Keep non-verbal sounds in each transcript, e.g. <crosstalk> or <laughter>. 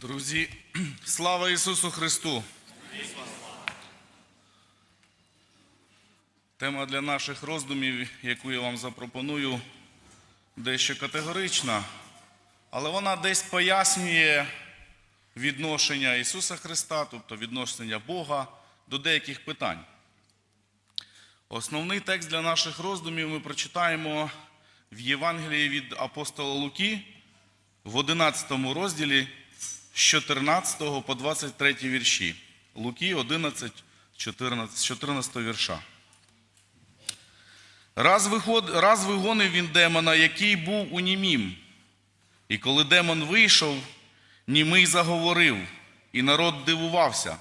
Друзі, <clears throat> слава Ісусу Христу! Тема для наших роздумів, яку я вам запропоную, дещо категорична, але вона десь пояснює відношення Ісуса Христа, тобто відношення Бога до деяких питань. Основний текст для наших роздумів ми прочитаємо в Євангелії від апостола Луки в 11 розділі з 14 по 23 вірші. Луки 11, 14, 14 вірша. Раз, виход, раз вигонив він демона, який був у німім. І коли демон вийшов, німий заговорив, і народ дивувався.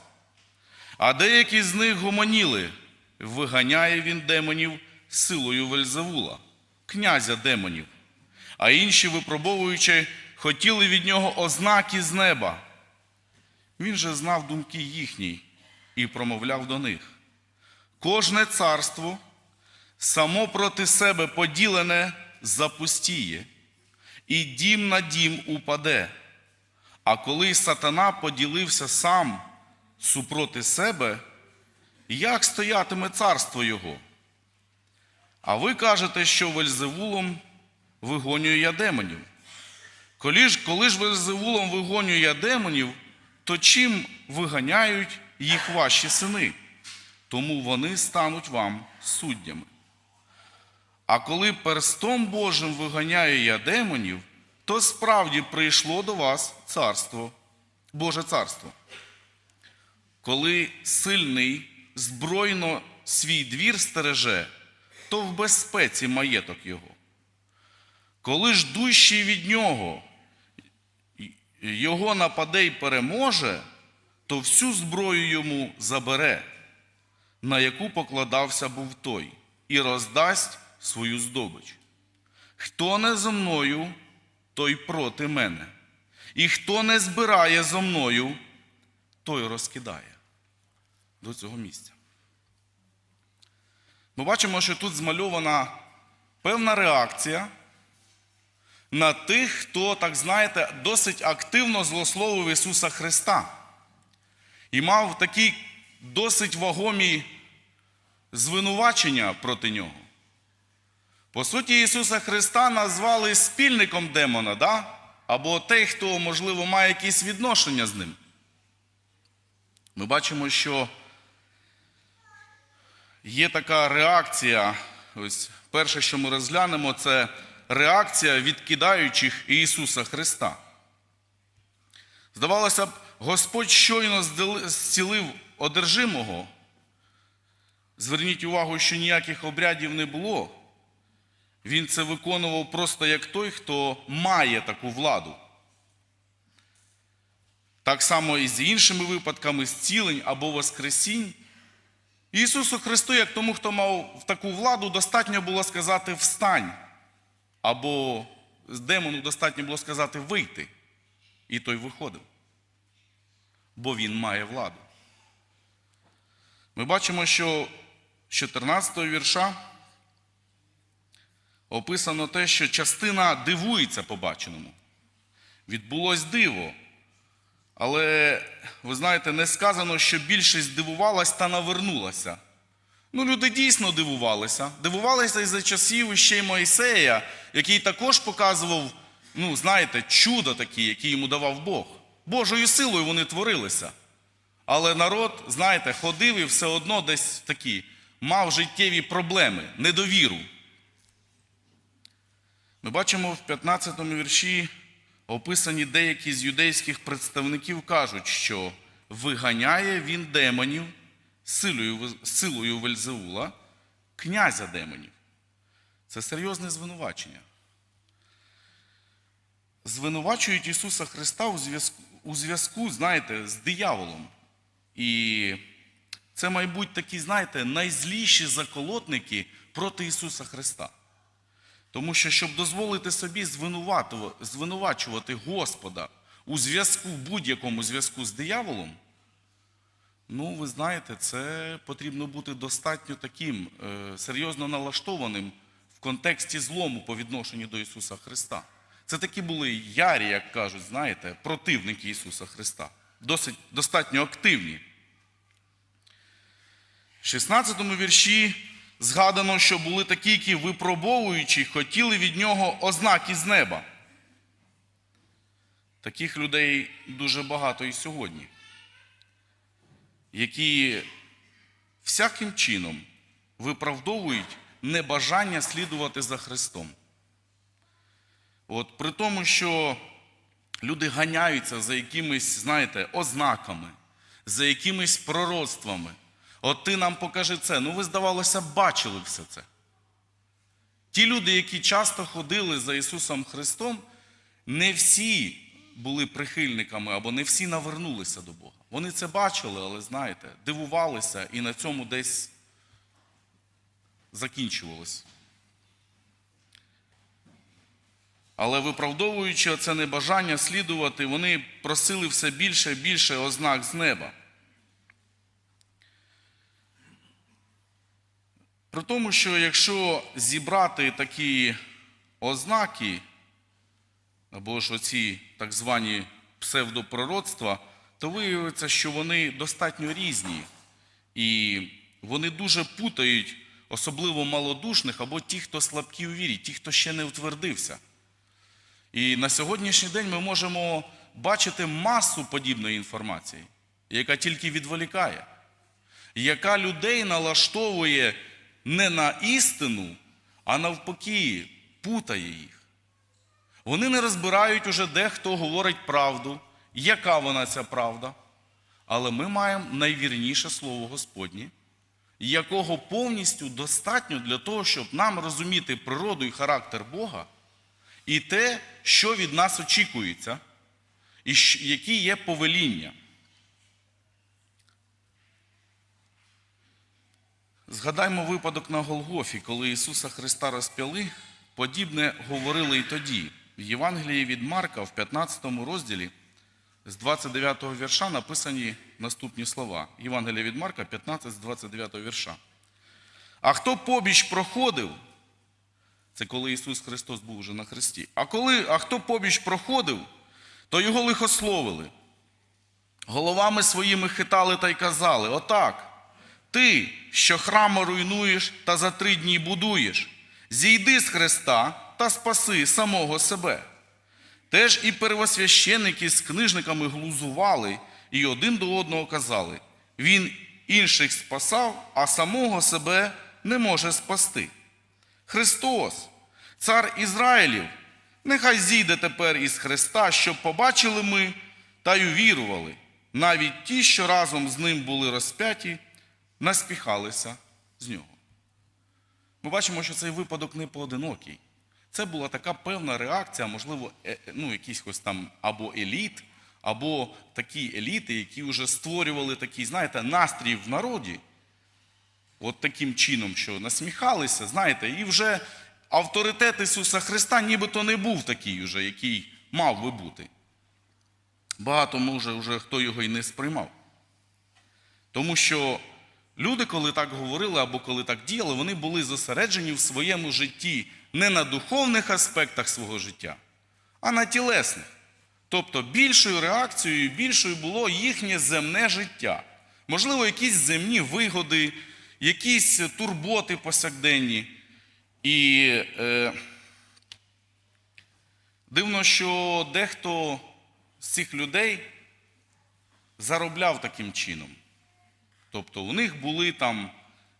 А деякі з них гомоніли, виганяє він демонів силою Вельзевула, князя демонів. А інші, випробовуючи, хотіли від нього ознаки з неба. Він же знав думки їхні і промовляв до них. Кожне царство само проти себе поділене запустіє, і дім на дім упаде. А коли сатана поділився сам супроти себе, як стоятиме царство його? А ви кажете, що Вельзевулом вигонюю я демонів. Коли ж, коли ж Вельзевулом вигонюю я демонів, то чим виганяють їх ваші сини? Тому вони стануть вам суддями. А коли перстом Божим виганяю я демонів, то справді прийшло до вас царство, Боже царство. Коли сильний збройно свій двір стереже, то в безпеці маєток його. Коли ж дужчий від нього його нападе й переможе, то всю зброю йому забере, на яку покладався був той, і роздасть свою здобич. Хто не зо мною, той проти мене, і хто не збирає зо мною, той розкидає до цього місця. Ми бачимо, що тут змальована певна реакція на тих, хто, так знаєте, досить активно злословив Ісуса Христа і мав такі досить вагомі звинувачення проти нього. По суті, Ісуса Христа назвали спільником демона, да? або той, хто, можливо, має якісь відношення з ним. Ми бачимо, що є така реакція. Ось перше, що ми розглянемо, це реакція відкидаючих Ісуса Христа. Здавалося б, Господь щойно зцілив одержимого. Зверніть увагу, що ніяких обрядів не було. Він це виконував просто як той, хто має таку владу. Так само і з іншими випадками зцілень або воскресінь. Ісусу Христу, як тому, хто мав таку владу, достатньо було сказати встань. Або з демону достатньо було сказати вийти. І той виходив. Бо він має владу. Ми бачимо, що з 14 вірша описано те, що частина дивується побаченому. Відбулось диво. Але, ви знаєте, не сказано, що більшість дивувалась та навернулася. Ну, люди дійсно дивувалися. Дивувалися і за часів ще Моїсея, який також показував, ну, знаєте, чудо такі, які йому давав Бог. Божою силою вони творилися. Але народ, знаєте, ходив і все одно десь такі, мав життєві проблеми, недовіру. Ми бачимо в 15 вірші описані деякі з юдейських представників кажуть, що виганяє він демонів силою, силою Вельзеула, князя демонів. Це серйозне звинувачення. Звинувачують Ісуса Христа у зв'язку, у зв'язку, знаєте, з дияволом. І це, мабуть, такі, знаєте, найзліші заколотники проти Ісуса Христа. Тому що, щоб дозволити собі звинувачувати Господа у зв'язку, будь-якому зв'язку з дияволом, ну, ви знаєте, це потрібно бути достатньо таким е, серйозно налаштованим в контексті злому по відношенню до Ісуса Христа. Це такі були ярі, як кажуть, знаєте, противники Ісуса Христа. Досить достатньо активні. В 16 вірші згадано, що були такі, які випробовуючи, хотіли від нього ознаки з неба. Таких людей дуже багато і сьогодні, які всяким чином виправдовують небажання слідувати за Христом. От при тому, що люди ганяються за якимись, знаєте, ознаками, за якимись пророцтвами. От ти нам покажи це. Ну, ви, здавалося, бачили все це. Ті люди, які часто ходили за Ісусом Христом, не всі були прихильниками або не всі навернулися до Бога. Вони це бачили, але знаєте, дивувалися і на цьому десь закінчувалось. Але виправдовуючи це небажання слідувати, вони просили все більше і більше ознак з неба. При тому, що якщо зібрати такі ознаки, або ж оці так звані псевдопророцтва, то виявиться, що вони достатньо різні. І вони дуже путають, особливо малодушних, або ті, хто слабкі у вірі, ті, хто ще не утвердився. І на сьогоднішній день ми можемо бачити масу подібної інформації, яка тільки відволікає, яка людей налаштовує не на істину, а навпаки, путає їх. Вони не розбирають уже, де хто говорить правду, яка вона ця правда. Але ми маємо найвірніше слово Господнє, якого повністю достатньо для того, щоб нам розуміти природу і характер Бога і те, що від нас очікується, і які є повеління. Згадаймо випадок на Голгофі, коли Ісуса Христа розп'яли, подібне говорили і тоді. В Євангелії від Марка в 15 розділі з 29 вірша написані наступні слова. Євангелія від Марка, 15 з 29 вірша. А хто побіч проходив, це коли Ісус Христос був уже на хресті. А, коли, а хто побіч проходив, то його лихословили. Головами своїми хитали та й казали: Отак, ти, що храми руйнуєш та за три дні будуєш, зійди з Христа та спаси самого себе. Теж і первосвященники з книжниками глузували і один до одного казали: Він інших спасав, а самого себе не може спасти. Христос, цар Ізраїлів, нехай зійде тепер із Христа, щоб побачили ми та й увірували. Навіть ті, що разом з ним були розп'яті, наспіхалися з нього. Ми бачимо, що цей випадок не поодинокий. Це була така певна реакція, можливо, е- е, ну, якийсь ось там або еліт, або такі еліти, які вже створювали такий, знаєте, настрій в народі, от таким чином, що насміхалися, знаєте, і вже авторитет Ісуса Христа нібито не був такий, уже, який мав би бути. Багато, може, вже хто його і не сприймав. Тому що люди, коли так говорили або коли так діяли, вони були зосереджені в своєму житті не на духовних аспектах свого життя, а на тілесних. Тобто більшою реакцією, більшою було їхнє земне життя. Можливо, якісь земні вигоди, якісь турботи повсякденні. І е, дивно, що дехто з цих людей заробляв таким чином. Тобто у них були там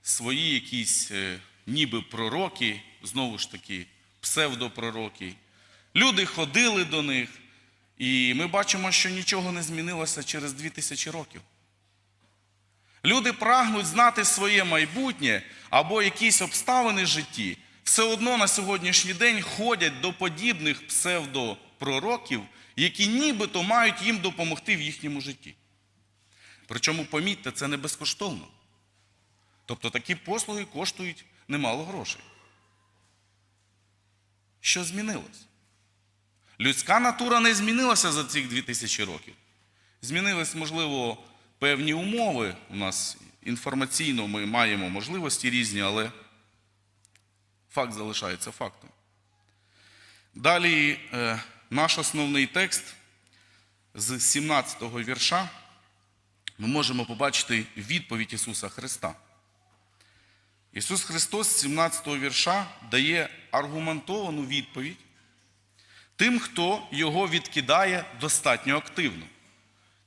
свої якісь е, ніби пророки, знову ж таки, псевдопророки. Люди ходили до них, і ми бачимо, що нічого не змінилося через дві тисячі років. Люди прагнуть знати своє майбутнє або якісь обставини в житті, все одно на сьогоднішній день ходять до подібних псевдопророків, які нібито мають їм допомогти в їхньому житті. Причому, помітьте, це не безкоштовно. Тобто такі послуги коштують немало грошей. Що змінилось? Людська натура не змінилася за цих 2000 років. Змінились, можливо, певні умови. У нас інформаційно ми маємо можливості різні, але факт залишається фактом. Далі е, наш основний текст з 17 го вірша ми можемо побачити відповідь Ісуса Христа. Ісус Христос з 17 го вірша дає аргументовану відповідь тим, хто його відкидає достатньо активно.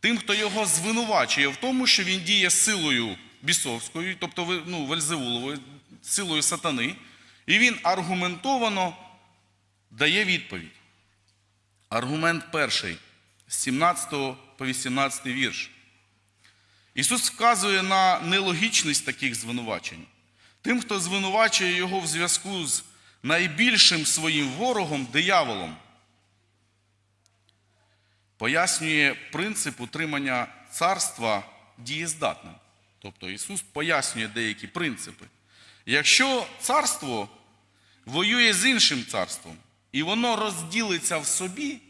Тим, хто його звинувачує в тому, що він діє силою бісовською, тобто ну, Вельзевуловою, силою сатани, і він аргументовано дає відповідь. Аргумент перший з 17 по 18 вірш. Ісус вказує на нелогічність таких звинувачень. Тим, хто звинувачує його в зв'язку з найбільшим своїм ворогом дияволом, пояснює принцип утримання царства дієздатним. Тобто Ісус пояснює деякі принципи. Якщо царство воює з іншим царством, і воно розділиться в собі,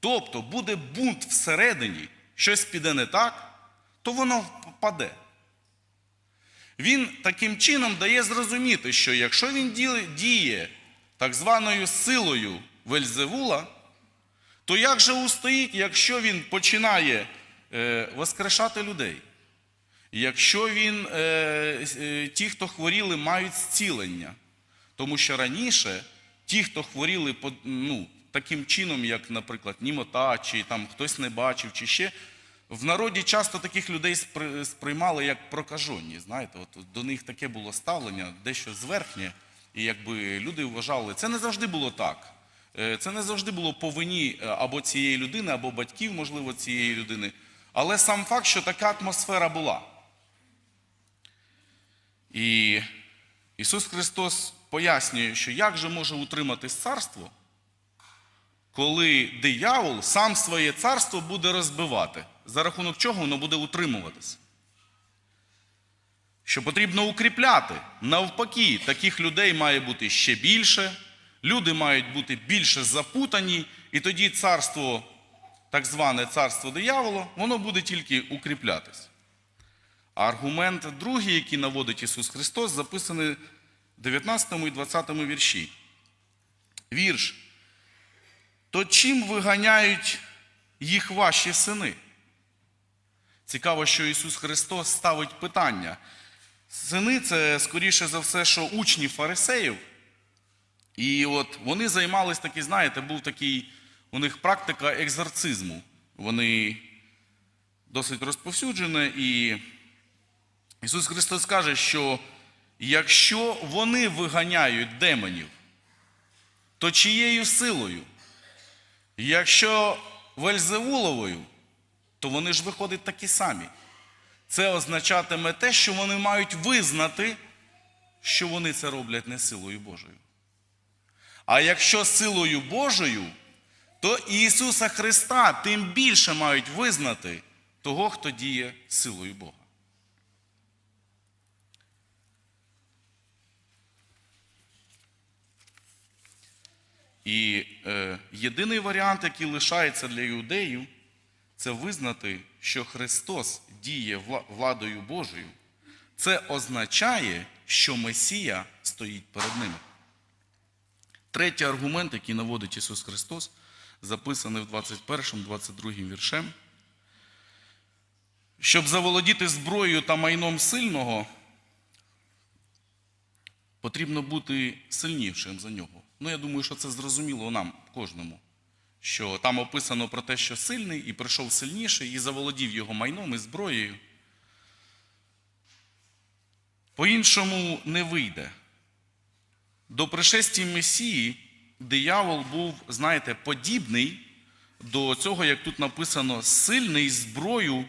тобто буде бунт всередині, щось піде не так, то воно впаде. Він таким чином дає зрозуміти, що якщо він діє- так званою силою Вельзевула, то як же устоїть, якщо він починає е, воскрешати людей? Якщо він, е, е, ті, хто хворіли, мають зцілення. Тому що раніше ті, хто хворіли ну, таким чином, як, наприклад, німота, чи там хтось не бачив, чи ще, в народі часто таких людей сприймали як прокажені. Знаєте, от до них таке було ставлення, дещо зверхнє, і якби люди вважали, це не завжди було так. Е, Це не завжди було по вині е, або цієї людини, або батьків, можливо, цієї людини. Але сам факт, що така атмосфера була. І Ісус Христос пояснює, що як же може утриматись царство, коли диявол сам своє царство буде розбивати, за рахунок чого воно буде утримуватись. Що потрібно укріпляти. Навпаки, таких людей має бути ще більше, люди мають бути більше запутані, і тоді царство, так зване царство диявола, воно буде тільки укріплятись. Аргумент другий, який наводить Ісус Христос, записаний в 19 і 20 вірші. Вірш. То чим виганяють їх ваші сини? Цікаво, що Ісус Христос ставить питання. Сини це, скоріше за все, що учні фарисеїв. І от вони займались такі, знаєте, був такий у них практика екзорцизму. Вони досить розповсюджені, і Ісус Христос каже, що якщо вони виганяють демонів, то чиєю силою? Якщо Вельзевуловою, то вони ж виходять такі самі. Це означатиме те, що вони мають визнати, що вони це роблять не силою Божою. А якщо силою Божою, то Ісуса Христа тим більше мають визнати того, хто діє силою Бога. І е, єдиний варіант, який лишається для іудеїв, це визнати, що Христос діє владою Божою. Це означає, що Месія стоїть перед ними. Третій аргумент, який наводить Ісус Христос, записаний в 21-22 віршем. Щоб заволодіти зброєю та майном сильного, потрібно бути сильнішим за нього. Ну, я думаю, що це зрозуміло нам, кожному. Що там описано про те, що сильний, і прийшов сильніший, і заволодів його майном і зброєю. По-іншому не вийде. До пришестя Месії диявол був, знаєте, подібний до цього, як тут написано, сильний зброю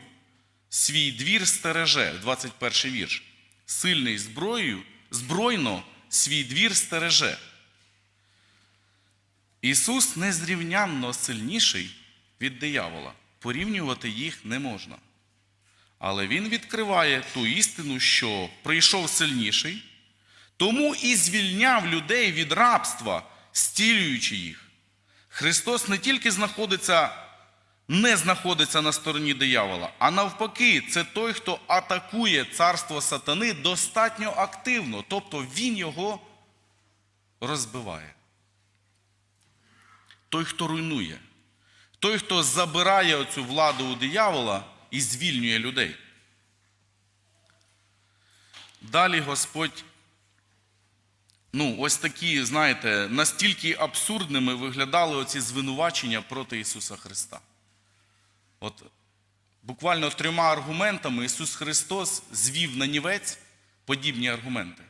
свій двір стереже, 21 вірш. Сильний зброєю, збройно свій двір стереже. Ісус незрівнянно сильніший від диявола. Порівнювати їх не можна. Але Він відкриває ту істину, що прийшов сильніший, тому і звільняв людей від рабства, стілюючи їх. Христос не тільки знаходиться, не знаходиться на стороні диявола, а навпаки, це той, хто атакує царство сатани достатньо активно, тобто Він його розбиває. Той, хто руйнує, той, хто забирає оцю владу у диявола і звільнює людей. Далі Господь, ну, ось такі, знаєте, настільки абсурдними виглядали оці звинувачення проти Ісуса Христа. От буквально трьома аргументами Ісус Христос звів на нівець подібні аргументи,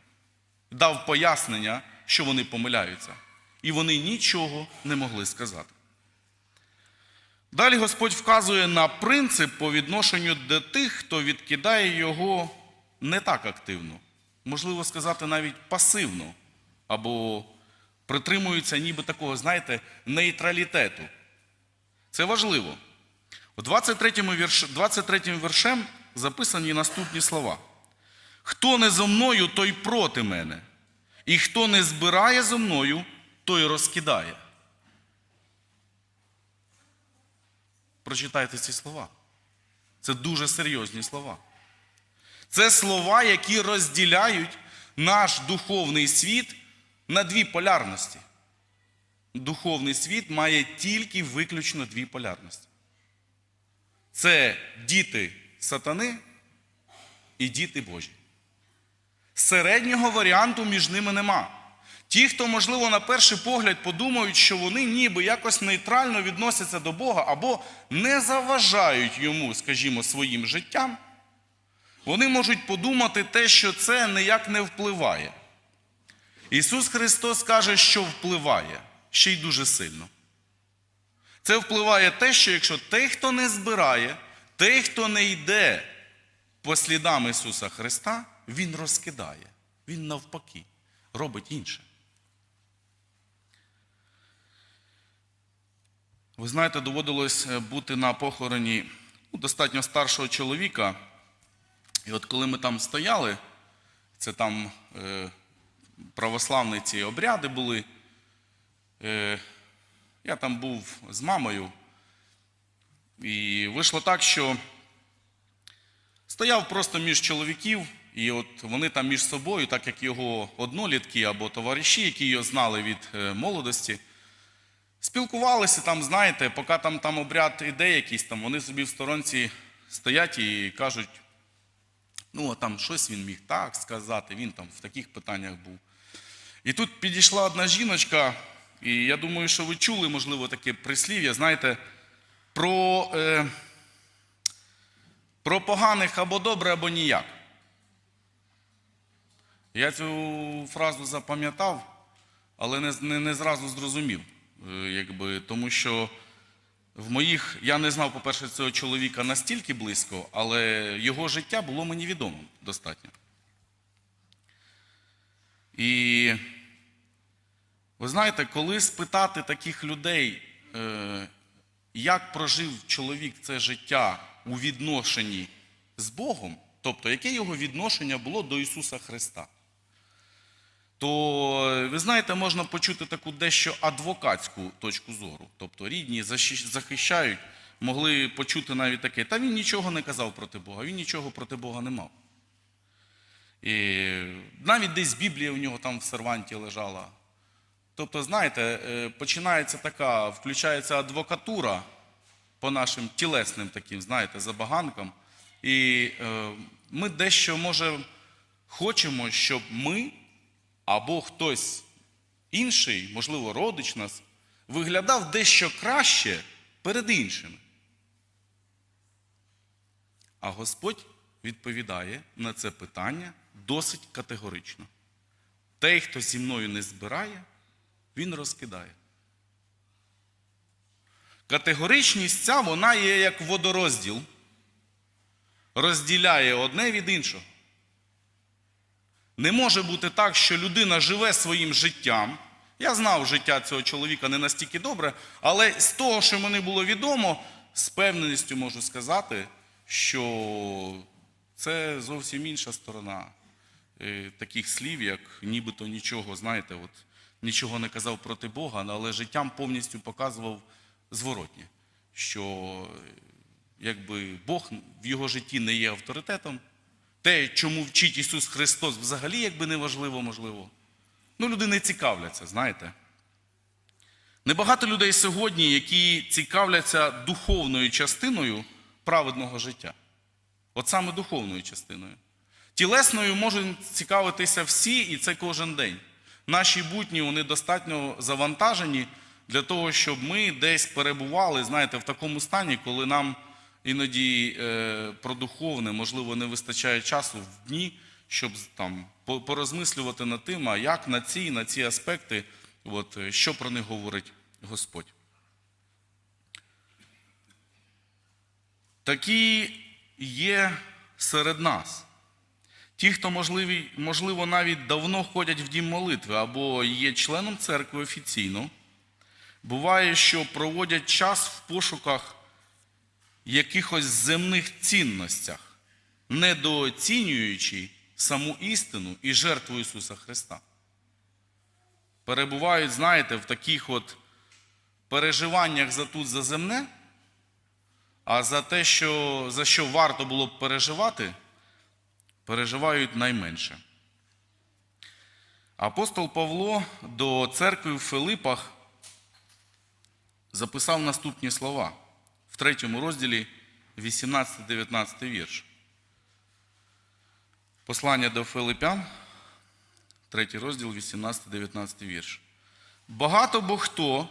дав пояснення, що вони помиляються, і вони нічого не могли сказати. Далі Господь вказує на принцип по відношенню до тих, хто відкидає його не так активно, можливо сказати, навіть пасивно, або притримується ніби такого, знаєте, нейтралітету. Це важливо. У 23 вірш, 23 віршем записані наступні слова. Хто не зо мною, той проти мене, і хто не збирає зо мною, той розкидає. Прочитайте ці слова. Це дуже серйозні слова. Це слова, які розділяють наш духовний світ на дві полярності. Духовний світ має тільки виключно дві полярності. Це діти сатани і діти Божі. Середнього варіанту між ними нема. Ті, хто, можливо, на перший погляд подумають, що вони ніби якось нейтрально відносяться до Бога або не заважають йому, скажімо, своїм життям, вони можуть подумати те, що це ніяк не впливає. Ісус Христос каже, що впливає, ще й дуже сильно. Це впливає те, що якщо той, хто не збирає, той, хто не йде по слідам Ісуса Христа, Він розкидає. Він навпаки робить інше. Ви знаєте, доводилось е, бути на похороні ну, достатньо старшого чоловіка. І от коли ми там стояли, це там е, православні ці обряди були. Е, я там був з мамою. І вийшло так, що стояв просто між чоловіків, і от вони там між собою, так як його однолітки або товариші, які його знали від е, молодості, спілкувалися там, знаєте, поки там, там обряд іде якийсь, там, вони собі в сторонці стоять і кажуть, ну, а там щось він міг так сказати, він там в таких питаннях був. І тут підійшла одна жіночка, і я думаю, що ви чули, можливо, таке прислів'я, знаєте, про, е, про поганих або добре, або ніяк. Я цю фразу запам'ятав, але не, не, не зразу зрозумів. Е, якби, тому що в моїх, я не знав, по-перше, цього чоловіка настільки близько, але його життя було мені відомо достатньо. І ви знаєте, коли спитати таких людей, е, як прожив чоловік це життя у відношенні з Богом, тобто яке його відношення було до Ісуса Христа, то ви знаєте, можна почути таку дещо адвокатську точку зору. Тобто рідні захищають, могли почути навіть таке, та він нічого не казав проти Бога, він нічого проти Бога не мав. І навіть десь Біблія у нього там в серванті лежала. Тобто, знаєте, е, починається така, включається адвокатура по нашим тілесним таким, знаєте, забаганкам. І е, ми дещо, може, хочемо, щоб ми або хтось інший, можливо, родич нас, виглядав дещо краще перед іншими. А Господь відповідає на це питання досить категорично. Той, хто зі мною не збирає, він розкидає. Категоричність ця, вона є як водорозділ, розділяє одне від іншого. Не може бути так, що людина живе своїм життям. Я знав життя цього чоловіка не настільки добре, але з того, що мені було відомо, з певненістю можу сказати, що це зовсім інша сторона е, таких слів, як нібито нічого, знаєте, от, нічого не казав проти Бога, але життям повністю показував зворотнє, що е, якби Бог в його житті не є авторитетом. Те, чому вчить Ісус Христос, взагалі якби не важливо, можливо. Ну, люди не цікавляться, знаєте. Небагато людей сьогодні, які цікавляться духовною частиною праведного життя. От саме духовною частиною. Тілесною можуть цікавитися всі, і це кожен день. Наші будні вони достатньо завантажені для того, щоб ми десь перебували, знаєте, в такому стані, коли нам іноді е, про духовне, можливо, не вистачає часу в дні, щоб там порозмислювати над тим, а як на ці, на ці аспекти, от, е, що про них говорить Господь. Такі є серед нас. Ті, хто, можливі, можливо, навіть давно ходять в дім молитви або є членом церкви офіційно, буває, що проводять час в пошуках якихось земних цінностях, недооцінюючи саму істину і жертву Ісуса Христа. Перебувають, знаєте, в таких от переживаннях за тут за земне, а за те, що, за що варто було б переживати, переживають найменше. Апостол Павло до церкви в Филипах записав наступні слова в третьому розділі 18-19 вірш. Послання до Филипян, третій розділ, 18-19 вірш. Багато бо хто,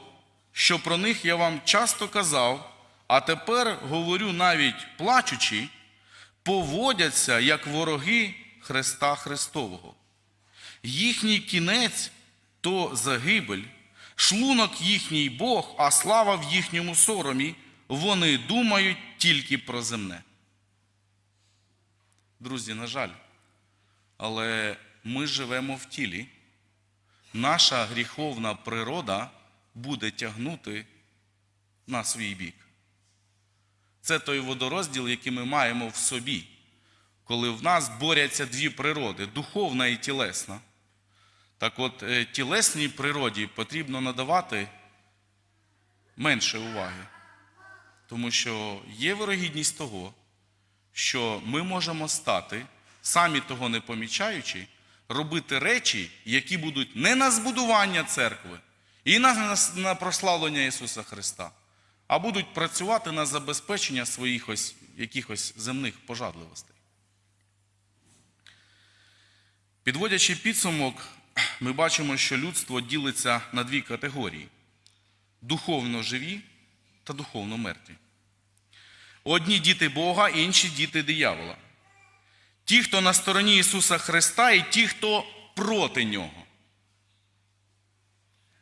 що про них я вам часто казав, а тепер говорю навіть плачучи, поводяться як вороги Христа Христового. Їхній кінець то загибель, шлунок їхній Бог, а слава в їхньому соромі, вони думають тільки про земне. Друзі, на жаль, але ми живемо в тілі. Наша гріховна природа буде тягнути на свій бік. Це той водорозділ, який ми маємо в собі, коли в нас борються дві природи духовна і тілесна. Так от, е, тілесній природі потрібно надавати менше уваги, тому що є вирогідність того, що ми можемо стати, самі того не помічаючи, робити речі, які будуть не на збудування церкви і на, прославлення Ісуса Христа, а будуть працювати на забезпечення своїх ось, якихось земних пожадливостей. Підводячи підсумок, ми бачимо, що людство ділиться на дві категорії: духовно живі та духовно мертві. Одні діти Бога, інші діти диявола. Ті, хто на стороні Ісуса Христа, і ті, хто проти Нього.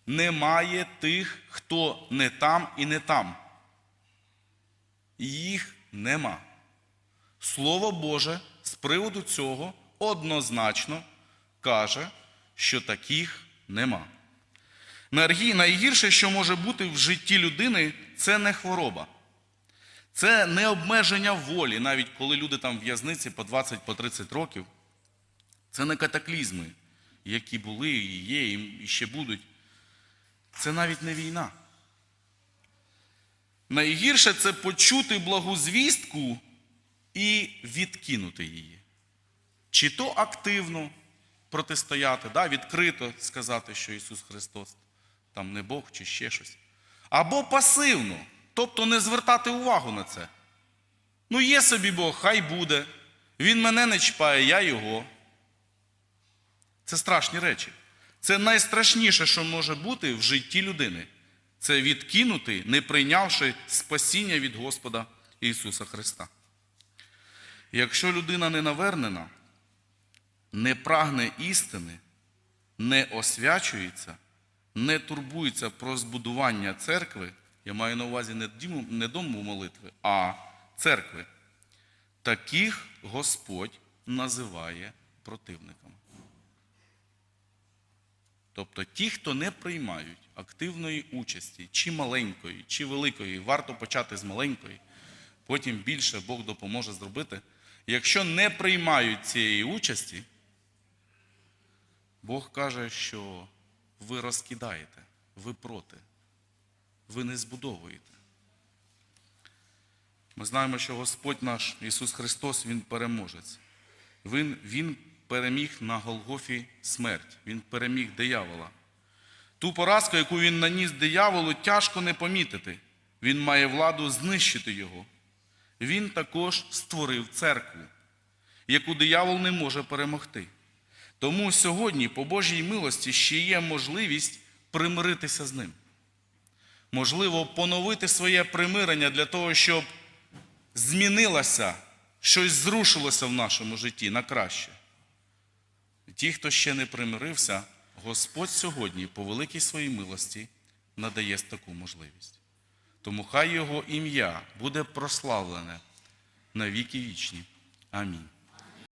Немає тих, хто не там і не там. Їх нема. Слово Боже з приводу цього однозначно каже, що таких нема. Найгірше, що може бути в житті людини, це не хвороба. Це не обмеження волі, навіть коли люди там в в'язниці по 20 по 30 років. Це не катаклізми, які були, і є, і ще будуть. Це навіть не війна. Найгірше це почути благу звістку і відкинути її. Чи то активно протистояти, да, відкрито сказати, що Ісус Христос там не Бог чи ще щось. Або пасивно, тобто не звертати увагу на це. Ну, є собі Бог, хай буде. Він мене не чіпає, я його. Це страшні речі. Це найстрашніше, що може бути в житті людини. Це відкинути, не прийнявши спасіння від Господа Ісуса Христа. Якщо людина не навернена, не прагне істини, не освячується, не турбується про збудування церкви, я маю на увазі не діму- не дому молитви, а церкви, таких Господь називає противниками. Тобто ті, хто не приймають активної участі, чи маленької, чи великої, варто почати з маленької, потім більше Бог допоможе зробити. Якщо не приймають цієї участі, Бог каже, що ви розкидаєте, ви проти, ви не збудовуєте. Ми знаємо, що Господь наш Ісус Христос, Він переможець. Він, він переміг на Голгофі смерть, Він переміг диявола. Ту поразку, яку він наніс дияволу, тяжко не помітити. Він має владу знищити його. Він також створив церкву, яку диявол не може перемогти. Тому сьогодні, по Божій милості, ще є можливість примиритися з ним. Можливо, поновити своє примирення для того, щоб змінилося, щось зрушилося в нашому житті на краще. Ті, хто ще не примирився, Господь сьогодні, по великій своїй милості, надає таку можливість. Тому хай Його ім'я буде прославлене на віки вічні. Амінь.